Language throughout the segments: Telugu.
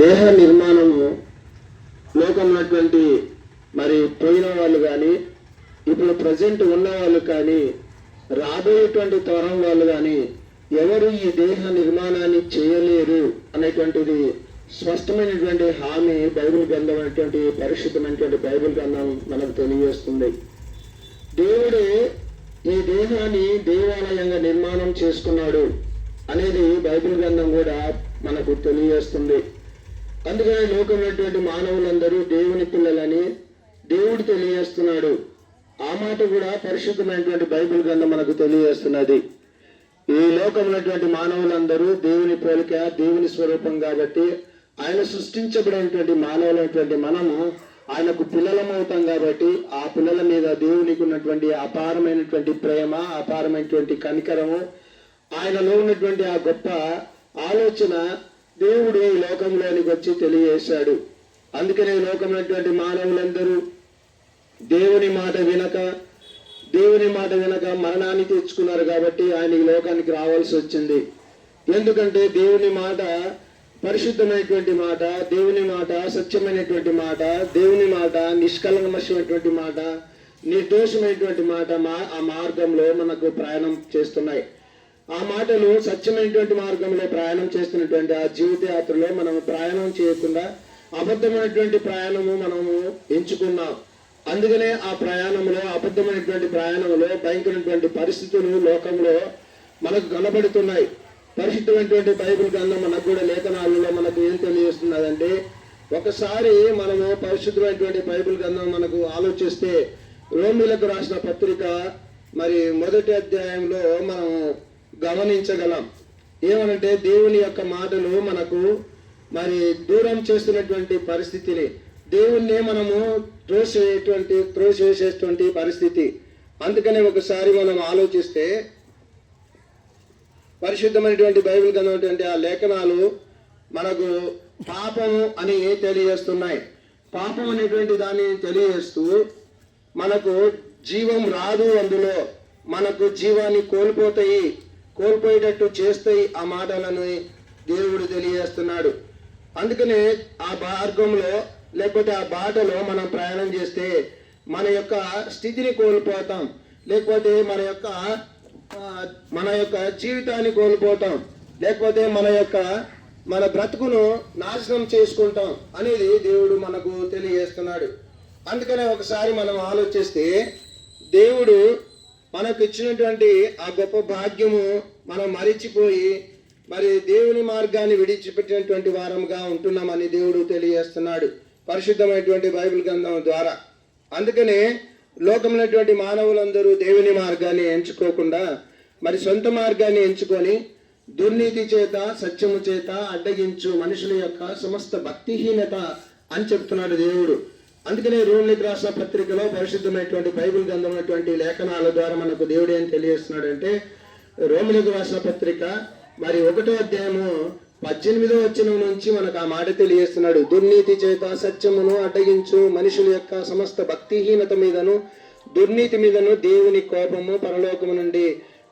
దేహ నిర్మాణము లోకంలోటువంటి మరి పోయిన వాళ్ళు కానీ ఇప్పుడు ప్రజెంట్ ఉన్న వాళ్ళు కానీ రాబోయేటువంటి తరం వాళ్ళు కానీ ఎవరు ఈ దేహ నిర్మాణాన్ని చేయలేరు అనేటువంటిది స్పష్టమైనటువంటి హామీ బైబిల్ గ్రంథం అనేటువంటి పరిశుద్ధమైనటువంటి బైబిల్ గ్రంథం మనకు తెలియజేస్తుంది. దేవుడు ఈ దేహాన్ని దేవాలయంగా నిర్మాణం చేసుకున్నాడు అనేది బైబిల్ గ్రంథం కూడా మనకు తెలియజేస్తుంది. అందుకనే లోకమైనటువంటి మానవులందరూ దేవుని పిల్లలని దేవుడు తెలియజేస్తున్నాడు. ఆ మాట కూడా పరిశుద్ధమైనటువంటి బైబిల్ గ్రంథం మనకు తెలియజేస్తున్నది. ఈ లోకమైనటువంటి మానవులందరూ దేవుని పోలిక దేవుని స్వరూపం కాబట్టి ఆయన సృష్టించబడినటువంటి మానవులైనటువంటి మనము ఆయనకు పిల్లలమవుతాం కాబట్టి ఆ పిల్లల మీద దేవునికి ఉన్నటువంటి అపారమైనటువంటి ప్రేమ అపారమైనటువంటి కనికరము ఆయనలో ఉన్నటువంటి ఆ గొప్ప ఆలోచన దేవుడు ఈ లోకంలోనికి వచ్చి తెలియజేశాడు. అందుకనే ఈ లోకమైనటువంటి మానవులందరూ దేవుని మాట వినక దేవుని మాట వినక మరణాన్ని తెచ్చుకున్నారు కాబట్టి ఆయన ఈ లోకానికి రావాల్సి వచ్చింది. ఎందుకంటే దేవుని మాట పరిశుద్ధమైనటువంటి మాట దేవుని మాట సత్యమైనటువంటి మాట దేవుని మాట నిష్కలంకమైనటువంటి మాట నిర్దోషమైనటువంటి మాట మా ఆ మార్గంలో మనకు ప్రయాణం చేస్తున్నాయి. ఆ మాటలు సత్యమైనటువంటి మార్గంలో ప్రయాణం చేస్తున్నటువంటి ఆ జీవితయాత్రలో మనం ప్రయాణం చేయకుండా అబద్ధమైనటువంటి ప్రయాణము మనము ఎంచుకున్నాం. అందుకనే ఆ ప్రయాణంలో అబద్ధమైనటువంటి ప్రయాణంలో భయంకరమైనటువంటి పరిస్థితులు లోకంలో మనకు కనబడుతున్నాయి. పరిశుద్ధమైనటువంటి బైబిల్ గ్రంథం మనకు కూడా లేఖనాలలో మనకు ఏం తెలియజేస్తున్నదంటే ఒకసారి మనము పరిశుద్ధమైనటువంటి బైబిల్ గ్రంథం మనకు ఆలోచిస్తే రోమిలకు రాసిన పత్రిక మరి మొదటి అధ్యాయంలో మనం గమనించగలం. ఏమనంటే దేవుని యొక్క మాటలు మనకు మరి దూరం చేస్తున్నటువంటి పరిస్థితిని దేవుణ్ణి మనము త్రోసివేటువంటి త్రోసివేసేటువంటి పరిస్థితి. అందుకనే ఒకసారి మనం ఆలోచిస్తే పరిశుద్ధమైనటువంటి బైబిల్ కన్నటువంటి ఆ లేఖనాలు మనకు పాపము అని తెలియజేస్తున్నాయి. పాపం అనేటువంటి దాన్ని తెలియజేస్తూ మనకు జీవం రాదు అందులో. మనకు జీవాన్ని కోల్పోతాయి. కోల్పోయేటట్టు చేస్తాయి ఆ మాటలను దేవుడు తెలియజేస్తున్నాడు. అందుకనే ఆ మార్గంలో లేకపోతే ఆ బాటలో మనం ప్రయాణం చేస్తే మన యొక్క స్థితిని కోల్పోతాం. లేకపోతే మన యొక్క మన యొక్క జీవితాన్ని కోల్పోతాం. లేకపోతే మన యొక్క మన బ్రతుకును నాశనం చేసుకుంటాం అనేది దేవుడు మనకు తెలియజేస్తున్నాడు. అందుకనే ఒకసారి మనం ఆలోచిస్తే దేవుడు మనకు ఇచ్చినటువంటి ఆ గొప్ప భాగ్యము మనం మరిచిపోయి మరి దేవుని మార్గాన్ని విడిచిపెట్టినటువంటి వారముగా ఉంటున్నామని దేవుడు తెలియజేస్తున్నాడు పరిశుద్ధమైనటువంటి బైబిల్ గ్రంథం ద్వారా. అందుకనే లోకమైనటువంటి మానవులందరూ దేవుని మార్గాన్ని ఎంచుకోకుండా మరి సొంత మార్గాన్ని ఎంచుకొని దుర్నీతి చేత సత్యము చేత అడ్డగించు మనుషుల యొక్క సమస్త భక్తిహీనత అని చెప్తున్నాడు దేవుడు. అందుకనే రోమిలికి రాసిన పత్రికలో పరిశుద్ధమైనటువంటి బైబిల్ గ్రంథమైనటువంటి లేఖనాల ద్వారా మనకు దేవుడు ఏం తెలియజేస్తున్నాడంటే రోమిలకు రాసిన పత్రిక మరి ఒకటో అధ్యాయము పద్దెనిమిదో వచ్చిన నుంచి మనకు ఆ మాట తెలియజేస్తున్నాడు. దుర్నీతి చేత సత్యమును అడ్డగించు మనుషుల యొక్క సమస్త భక్తిహీనత మీదను దుర్నీతి మీదను దేవుని కోపము పరలోకము నుండి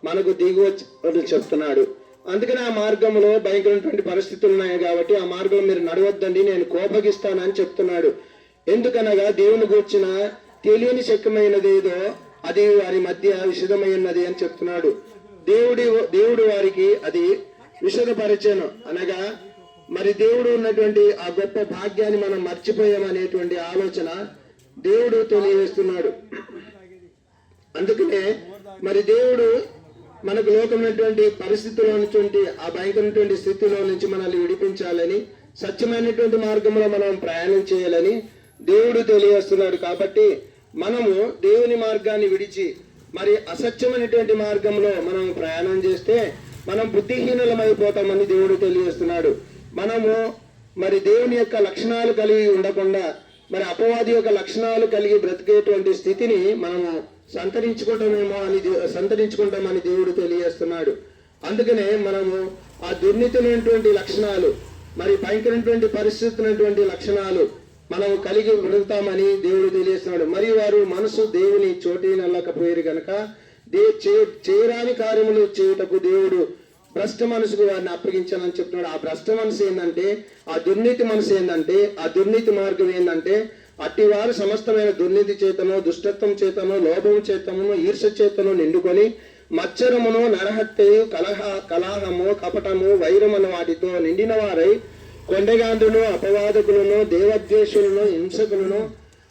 మనకు దిగువచ్చి చెప్తున్నాడు. అందుకని ఆ మార్గంలో భయంకరమైనటువంటి పరిస్థితులు ఉన్నాయి కాబట్టి ఆ మార్గంలో మీరు నడవద్దండి నేను కోపగిస్తానని చెప్తున్నాడు. ఎందుకనగా దేవుని గూర్చిన తెలియని శక్యమైనది ఏదో అది వారి మధ్య విషదమైనది అని చెప్తున్నాడు. దేవుడి దేవుడు వారికి అది విషదపరిచాను. అనగా మరి దేవుడు ఉన్నటువంటి ఆ గొప్ప భాగ్యాన్ని మనం మర్చిపోయామనేటువంటి ఆలోచన దేవుడు తెలియజేస్తున్నాడు. అందుకనే మరి దేవుడు మనకు లోకమైనటువంటి పరిస్థితుల్లో నుంచి ఆ భయంకరమైనటువంటి స్థితిలో నుంచి మనల్ని విడిపించాలని సత్యమైనటువంటి మార్గంలో మనం ప్రయాణం చేయాలని దేవుడు తెలియజేస్తున్నాడు కాబట్టి మనము దేవుని మార్గాన్ని విడిచి మరి అసత్యమైనటువంటి మార్గంలో మనం ప్రయాణం చేస్తే మనం బుద్ధిహీనులమైపోతామని దేవుడు తెలియజేస్తున్నాడు. మనము మరి దేవుని యొక్క లక్షణాలు కలిగి ఉండకుండా మరి అపవాది యొక్క లక్షణాలు కలిగి బ్రతికేటువంటి స్థితిని మనము సంతరించుకుంటామేమో అని దే- సంతరించుకుంటామని దేవుడు తెలియజేస్తున్నాడు. అందుకనే మనము ఆ దుర్నీతినటువంటి లక్షణాలు మరి భయంకరమైనటువంటి పరిస్థితున్నటువంటి లక్షణాలు మనం కలిగి బ్రతుకుతామని దేవుడు తెలియజేస్తున్నాడు. మరియు వారు మనసు దేవుని చోటి నల్లకపోయారు గనక దే చే- చేయరాని కార్యములు చేయుటకు దేవుడు భ్రష్ట మనసుకు వారిని అప్పగించాలని చెప్తున్నాడు. ఆ భ్రష్ట మనసు ఏంటంటే ఆ దుర్నీతి మనసు ఏంటంటే ఆ దుర్నీతి మార్గం ఏంటంటే అట్టివారు సమస్తమైన దుర్నీతి చేతను దుష్టత్వం చేతను లోభం చేతను ఈర్ష చేతను నిండుకొని మచ్చరమును నరహత్యయు కలహ కలహము కపటము వైరమను వాటితో నిండిన వారై కొండగాంధులను అపవాదకులను దేవద్వేషులను హింసకులను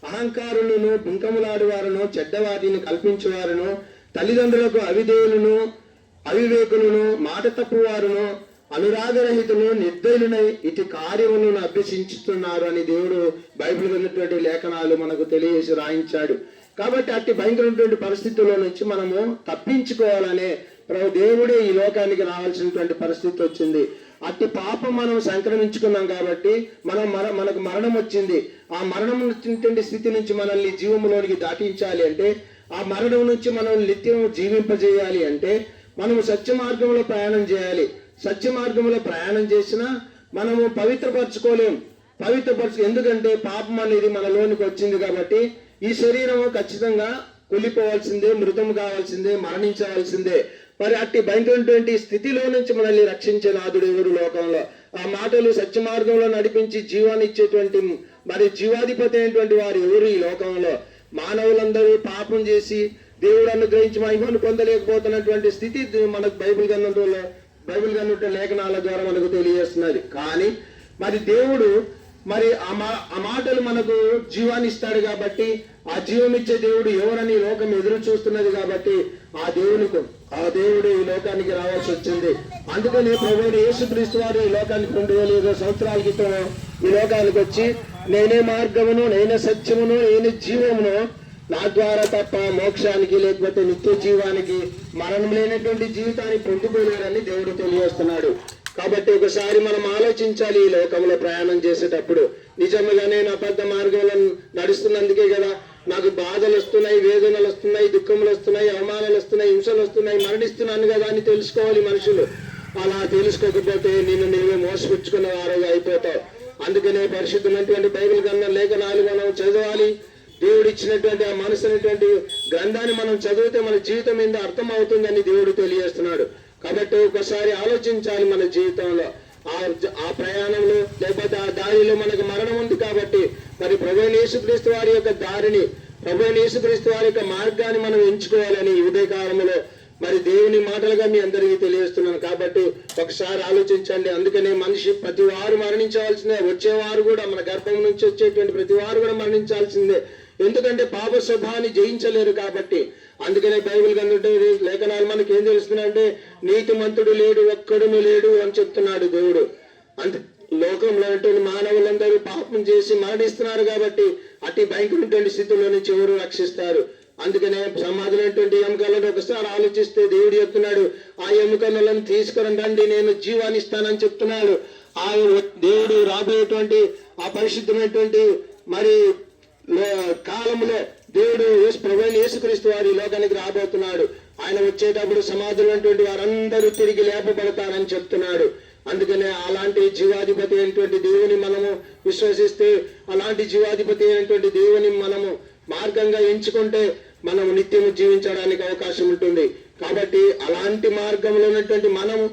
అహంకారులను బింకములాడువారును చెడ్డవాటిని కల్పించేవారును తల్లిదండ్రులకు అవిధేయులను అవివేకులను మాట తప్పువారును అనురాగరహితులు నిర్దయులనై ఇటు కార్యములను అభ్యసించుతున్నారు అని దేవుడు బైబిల్ ఉన్నటువంటి లేఖనాలు మనకు తెలియజేసి రాయించాడు. కాబట్టి అట్టి భయంకరమైనటువంటి పరిస్థితుల్లో నుంచి మనము తప్పించుకోవాలనే ప్రభు దేవుడే ఈ లోకానికి రావాల్సినటువంటి పరిస్థితి వచ్చింది. అట్టి పాపం మనం సంక్రమించుకున్నాం కాబట్టి మనం మన మనకు మరణం వచ్చింది. ఆ మరణం వచ్చినటువంటి స్థితి నుంచి మనల్ని జీవములోనికి దాటించాలి అంటే ఆ మరణం నుంచి మనం నిత్యం జీవింపజేయాలి అంటే మనము సత్య మార్గంలో ప్రయాణం చేయాలి. సత్య మార్గంలో ప్రయాణం చేసినా మనము పవిత్రపరచుకోలేం. పవిత్రపరచు ఎందుకంటే పాపం అనేది మనలోనికి వచ్చింది కాబట్టి ఈ శరీరం ఖచ్చితంగా కుళ్ళిపోవాల్సిందే మృతం కావాల్సిందే మరణించవలసిందే. మరి అట్టి భయంకరమైనటువంటి స్థితిలో నుంచి మనల్ని రక్షించే నాథుడు ఎవరు లోకంలో. ఆ మాటలు సత్య మార్గంలో నడిపించి జీవాన్ని ఇచ్చేటువంటి మరి జీవాధిపతి అయినటువంటి వారు ఎవరు ఈ లోకంలో? మానవులందరూ పాపం చేసి దేవుడు అనుగ్రహించి మహిమను పొందలేకపోతున్నటువంటి స్థితి మనకు బైబిల్ గ్రంథంలో బైబిల్ గ్రంథం లేఖనాల ద్వారా మనకు తెలియజేస్తున్నది. కానీ మరి దేవుడు మరి ఆ మాటలు మనకు జీవాన్ని ఇస్తాడు కాబట్టి ఆ జీవం ఇచ్చే దేవుడు ఎవరని లోకం ఎదురు చూస్తున్నది కాబట్టి ఆ దేవునికి ఆ దేవుడు ఈ లోకానికి రావాల్సి వచ్చింది. అందుకని ప్రభుత్వ యేసుక్రీస్తు వారు ఈ లోకానికి రెండు వేల ఇరవై సంవత్సరాల క్రితం ఈ లోకానికి వచ్చి నేనే మార్గమును నేనే సత్యమును నేనే జీవమును నా ద్వారా తప్ప మోక్షానికి లేకపోతే నిత్య జీవానికి మరణం లేనటువంటి జీవితాన్ని పొందుకోలేరని దేవుడు తెలియజేస్తున్నాడు. కాబట్టి ఒకసారి మనం ఆలోచించాలి ఈ లోకంలో ప్రయాణం చేసేటప్పుడు. నిజంగానే నా పెద్ద మార్గంలో నడుస్తున్నందుకే కదా నాకు బాధలు వస్తున్నాయి వేదనలు వస్తున్నాయి దుఃఖములు వస్తున్నాయి అవమానాలు వస్తున్నాయి హింసలు వస్తున్నాయి మరణిస్తున్నాను కదా అని తెలుసుకోవాలి మనుషులు. అలా తెలుసుకోకపోతే నిన్ను నీవే మోసపుచ్చుకున్న వారుగా అయిపోతావు అందుకనే పరిశుద్ధమైనటువంటి బైబిల్ కన్నా లేఖనాలు మనం చదవాలి. దేవుడు ఇచ్చినటువంటి ఆ మనసునటువంటి గ్రంథాన్ని మనం చదివితే మన జీవితం మీద అర్థం అవుతుందని దేవుడు తెలియజేస్తున్నాడు. కాబట్టి ఒకసారి ఆలోచించాలి మన జీవితంలో. ఆ ఆ ప్రయాణంలో లేకపోతే ఆ దారిలో మనకు మరణం ఉంది కాబట్టి మరి ప్రభు యేసుక్రీస్తు వారి యొక్క దారిని ప్రభు యేసుక్రీస్తు వారి యొక్క మార్గాన్ని మనం ఎంచుకోవాలని ఈ ఉదయకాలంలో మరి దేవుని మాటలుగా మీ అందరికీ తెలియజేస్తున్నాను. కాబట్టి ఒకసారి ఆలోచించండి. అందుకనే మనిషి ప్రతి వారు మరణించవలసిందే. వచ్చేవారు కూడా మన గర్భం నుంచి వచ్చేటువంటి ప్రతి వారు కూడా మరణించాల్సిందే. ఎందుకంటే పాప స్వభావాన్ని జయించలేరు కాబట్టి. అందుకనే బైబిల్ కంటే లేఖనాలు మనకి ఏం తెలుస్తున్నాయంటే నీతిమంతుడు లేడు ఒక్కడును లేడు అని చెప్తున్నాడు దేవుడు. అంతే. లోకంలో ఉన్నటువంటి మానవులందరూ పాపం చేసి మరణిస్తున్నారు కాబట్టి అతి భయంకరమైనటువంటి స్థితిలో నుంచి ఎవరు రక్షిస్తారు? అందుకనే సమాధులైనటువంటి ఎముకలను ఒకసారి ఆలోచిస్తే దేవుడు చెప్తున్నాడు ఆ ఎముకలను తీసుకురండి రండి నేను జీవాన్ని ఇస్తానని చెప్తున్నాడు. ఆ దేవుడు రాబోయేటువంటి ఆ పరిశుద్ధమైనటువంటి మరి కాలంలో దేవుడు యేసు ప్రభువైన యేసుక్రీస్తు వారి ఈ లోకానికి రాబోతున్నాడు. ఆయన వచ్చేటప్పుడు సమాధులు అటువంటి వారందరూ తిరిగి లేపబడతారని చెప్తున్నాడు. అందుకనే అలాంటి జీవాధిపతి అయినటువంటి దేవుని మనము విశ్వసిస్తే అలాంటి జీవాధిపతి అయినటువంటి దేవుని మనము మార్గంగా ఎంచుకుంటే మనము నిత్యము జీవించడానికి అవకాశం ఉంటుంది. కాబట్టి అలాంటి మార్గంలో ఉన్నటువంటి మనము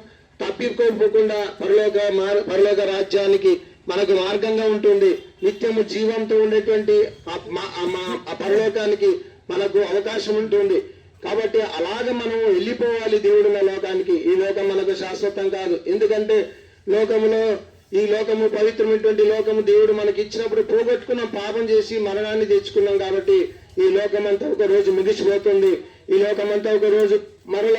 తప్పిపోకుండా పరలోక మార్- పరలోక రాజ్యానికి మనకు మార్గంగా ఉంటుంది. నిత్యము జీవంతో ఉండేటువంటి ఆ పరలోకానికి మనకు అవకాశం ఉంటుంది. కాబట్టి అలాగ మనం వెళ్ళిపోవాలి దేవుడున్న లోకానికి. ఈ లోకం మనకు శాశ్వతం కాదు. ఎందుకంటే లోకములో ఈ లోకము పవిత్రమైనటువంటి లోకము దేవుడు మనకి ఇచ్చినప్పుడు పోగొట్టుకున్నాం పాపం చేసి మరణాన్ని తెచ్చుకున్నాం కాబట్టి ఈ లోకం అంతా ఒక రోజు ముగిసిపోతుంది. ఈ లోకం అంతా ఒక రోజు మరల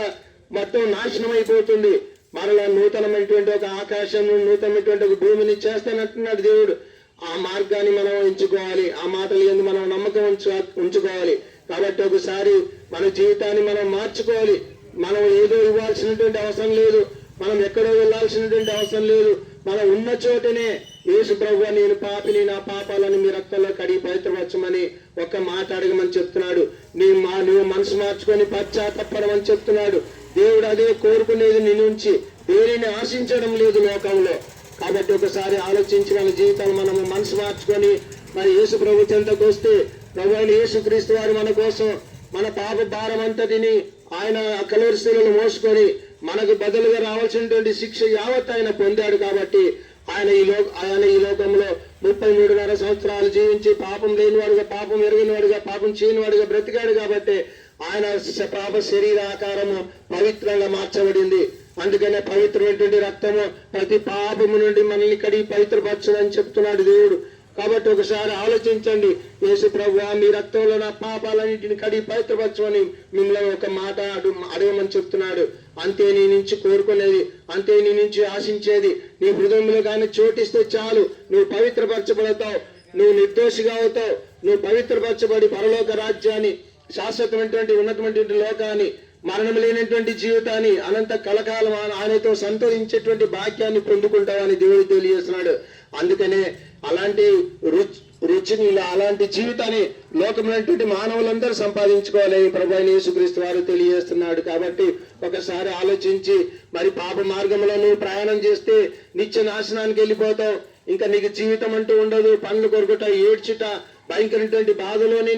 మొత్తం నాశనం అయిపోతుంది మరలా నూతనమైనటువంటి ఒక ఆకాశం నూతనమైనటువంటి ఒక భూమిని చేస్తానంటున్నాడు దేవుడు. ఆ మార్గాన్ని మనం ఎంచుకోవాలి ఆ మాటలు ఎందుకు మనం నమ్మకం ఉంచు ఉంచుకోవాలి. కాబట్టి ఒకసారి మన జీవితాన్ని మనం మార్చుకోవాలి. మనం ఏదో ఇవ్వాల్సినటువంటి అవసరం లేదు. మనం ఎక్కడో వెళ్ళాల్సినటువంటి అవసరం లేదు. మనం ఉన్న చోటనే యేసు ప్రభు నేను పాపిని నా పాపాలను మీ రక్తంలో కడిగి పవిత్రపరచమని ఒక్క మాట అడగమని చెప్తున్నాడు. నీ మా నువ్వు మనసు మార్చుకొని పశ్చాత్తపడమని చెప్తున్నాడు. దేవుడు అదే కోరుకునేది నీ నుంచి. దేనిని ఆశించడం లేదు లోకంలో. కాబట్టి ఒకసారి ఆలోచించి మన జీవితాలు మనము మనసు మార్చుకొని మరి యేసు ప్రభు చెంతకు వస్తే ప్రభు అయిన యేసు క్రీస్తు వారు మన కోసం మన పాప భారం అంతటిని ఆయన కలవరిశీలను మోసుకొని మనకు బదులుగా రావాల్సినటువంటి శిక్ష యావత్ ఆయన పొందాడు కాబట్టి ఆయన ఈ లో ఆయన ఈ లోకంలో ముప్పై మూడున్నర సంవత్సరాలు జీవించి పాపం లేనివాడుగా పాపం ఎరిగినవాడుగా పాపం చేయనివాడుగా బ్రతికాడు కాబట్టి ఆయన పాప శరీర ఆకారము పవిత్రంగా మార్చబడింది. అందుకనే పవిత్రమైనటువంటి రక్తము ప్రతి పాపము నుండి మనల్ని కడిగి పవిత్రపరచదని చెప్తున్నాడు దేవుడు. కాబట్టి ఒకసారి ఆలోచించండి. యేసు ప్రభు మీ రక్తంలో నా పాపాలన్నింటిని కడిగి పవిత్రపరచమని మిమ్మల్ని ఒక మాట అడు అడగమని చెప్తున్నాడు. అంతే నీ నుంచి కోరుకునేది అంతే నీ నుంచి ఆశించేది. నీ హృదయంలో కానీ చోటిస్తే చాలు. నువ్వు పవిత్రపరచబడతావు. నువ్వు నిర్దోషిగా అవుతావు. నువ్వు పవిత్రపరచబడి పరలోక రాజ్యాన్ని శాశ్వతమైనటువంటి ఉన్నతమైనటువంటి లోకాన్ని మరణం లేనటువంటి జీవితాన్ని అనంత కలకాలం ఆయనతో సంతోషించేటువంటి భాగ్యాన్ని పొందుకుంటామని దేవుడు తెలియజేస్తున్నాడు. అందుకనే అలాంటి రుచి రుచిని ఇలా అలాంటి జీవితాన్ని లోకమైనటువంటి మానవులందరూ సంపాదించుకోవాలని ప్రభు యేసుక్రీస్తు వారు తెలియజేస్తున్నాడు. కాబట్టి ఒకసారి ఆలోచించి మరి పాప మార్గంలో నువ్వు ప్రయాణం చేస్తే నిత్య నాశనానికి వెళ్ళిపోతావు. ఇంకా నీకు జీవితం అంటూ ఉండదు. పనులు కొరకుట ఏడ్చుట భయంకరమైనటువంటి బాధలోనే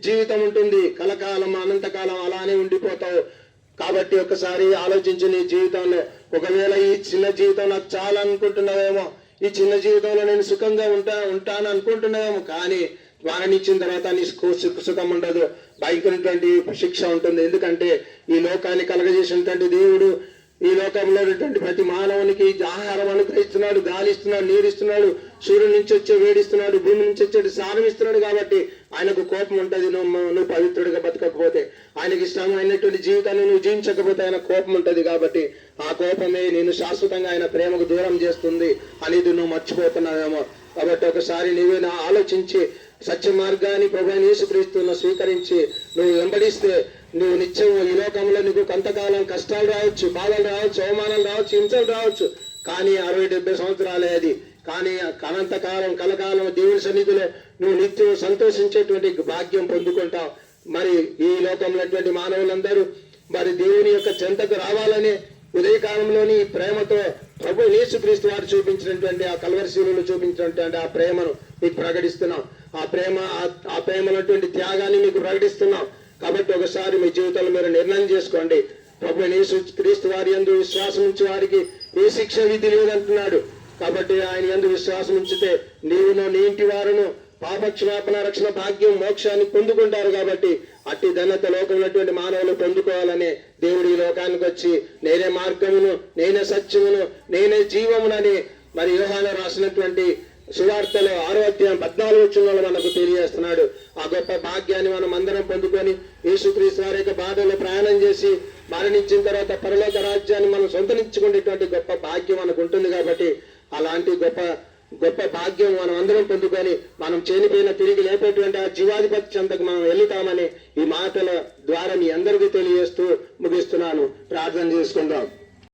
జీవితం ఉంటుంది. కలకాలం అనంతకాలం అలానే ఉండిపోతావు. కాబట్టి ఒకసారి ఆలోచించు నీ జీవితంలో ఒకవేళ ఈ చిన్న జీవితం నాకు చాలా అనుకుంటున్నావేమో ఈ చిన్న జీవితంలో నేను సుఖంగా ఉంటా ఉంటాను అనుకుంటున్నావేమో కానీ మరణించిన తర్వాత నీ సుఖ సుఖం ఉండదు. భయంకరటువంటి శిక్ష ఉంటుంది. ఎందుకంటే ఈ లోకాన్ని కలగజేసినటువంటి దేవుడు ఈ లోకంలో ఉన్నటువంటి ప్రతి మానవునికి ఆహారం అనుగ్రహిస్తున్నాడు గాలి ఇస్తున్నాడు నీరు ఇస్తున్నాడు సూర్యుడి నుంచి వచ్చే వేడిస్తున్నాడు భూమి నుంచి వచ్చే సారం ఇస్తున్నాడు కాబట్టి ఆయనకు కోపం ఉంటుంది. నువ్వు నువ్వు పవిత్రుడిగా బతకకపోతే ఆయనకి ఇష్టమైనటువంటి జీవితాన్ని నువ్వు జీవించకపోతే ఆయన కోపం ఉంటుంది కాబట్టి ఆ కోపమే నేను శాశ్వతంగా ఆయన ప్రేమకు దూరం చేస్తుంది అనేది నువ్వు మర్చిపోతున్నావేమో. కాబట్టి ఒకసారి నువ్వే నా ఆలోచించి సత్య మార్గాన్ని ప్రభు యేసుక్రీస్తును స్వీకరించి నువ్వు వెంబడిస్తే నువ్వు నిత్యం ఈ లోకంలో నీకు కొంతకాలం కష్టాలు రావచ్చు బాధలు రావచ్చు అవమానాలు రావచ్చు హింసలు రావచ్చు. కానీ అరవై డెబ్బై సంవత్సరాలే అది కానీ అనంతకాలం కలకాలం దేవుని సన్నిధిలో నువ్వు నిత్యం సంతోషించేటువంటి భాగ్యం పొందుకుంటావు. మరి ఈ లోకంలోటువంటి మానవులందరూ మరి దేవుని యొక్క చెంతకు రావాలనే ఉదయకాలంలోని ప్రేమతో ప్రభు యేసుక్రీస్తు వారు చూపించినటువంటి ఆ కలవరశీలు చూపించినటువంటి ఆ ప్రేమను మీకు ప్రకటిస్తున్నాం. ఆ ప్రేమ ఆ- ప్రేమనటువంటి త్యాగాన్ని మీకు ప్రకటిస్తున్నాం. కాబట్టి ఒకసారి మీ జీవితంలో మీరు నిర్ణయం చేసుకోండి. ప్రభు యేసు క్రీస్తు వారి యందు విశ్వాసం ఉంచే వారికి ఏ శిక్ష విధి లేదంటున్నాడు. కాబట్టి ఆయన ఎందుకు విశ్వాసం ఉంచితే నీవును నీ ఇంటి వారును పాపక్షమాపణ రక్షణ భాగ్యం మోక్షాన్ని పొందుకుంటారు కాబట్టి అట్టి ధనత లోకం మానవులు పొందుకోవాలని దేవుడు ఈ లోకానికి వచ్చి నేనే మార్గమును నేనే సత్యమును నేనే జీవమునని మరి యోహాన రాసినటువంటి సువార్తలో ఆరోగ్యం పద్నాలుగు వచ్చిన మనకు తెలియజేస్తున్నాడు. ఆ గొప్ప భాగ్యాన్ని మనం అందరం పొందుకొని యేసుక్రీస్తు వారి యొక్క బాధలో ప్రయాణం చేసి మరణించిన తర్వాత పరలోక రాజ్యాన్ని మనం సొంతనించుకునేటువంటి గొప్ప భాగ్యం మనకు ఉంటుంది కాబట్టి అలాంటి గొప్ప గొప్ప భాగ్యం మనం అందరం పొందుకొని మనం చేనిపోయిన తిరిగి లేపేటువంటి ఆ జీవాధిపతి చెంతకు మనం వెళ్తామని ఈ మాటల ద్వారా మీ అందరికీ తెలియజేస్తూ ముగిస్తున్నాను. ప్రార్థన చేసుకుందాం.